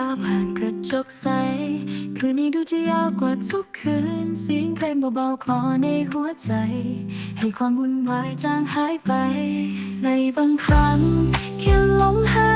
ฟ้าผ่านกระจกใส คืนนี้ดูจะยาวกว่าทุกคืน เสียงเพลงเบาๆคลอในหัวใจ ให้ความวุ่นวายจางหายไป ในบางครั้งแค่ลมหาย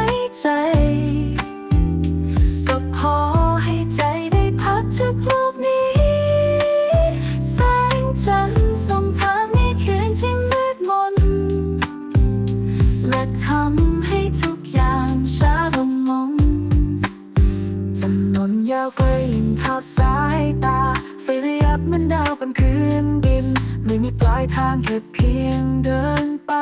ยาวไกลยิ่งทอดสายตาไฟระยับเหมือนดาวบนคืนดิน ไม่มีปลายทางแค่เพียงเดินไป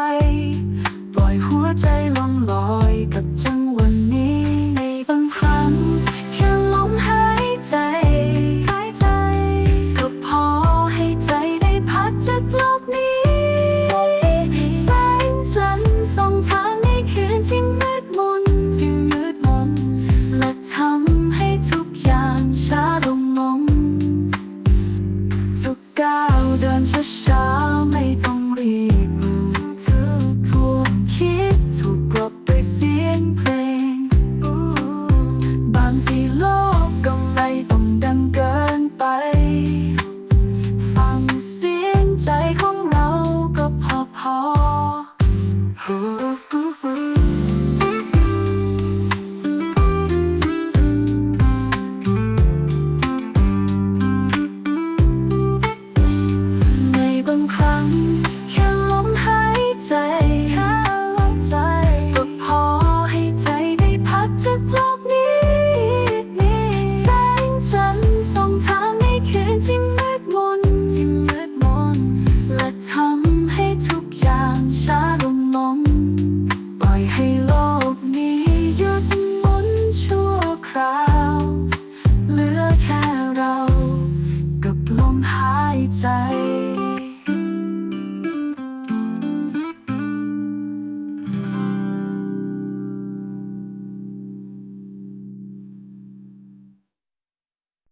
ก้าวเดินช้าๆไม่ต้องรีบทุกทวนคิดถูกกลบไปเสียงเพลง บางทีโลกก็ไม่ต้องดังเกินไป ฟังเสียงใจของเราก็พอพอ 在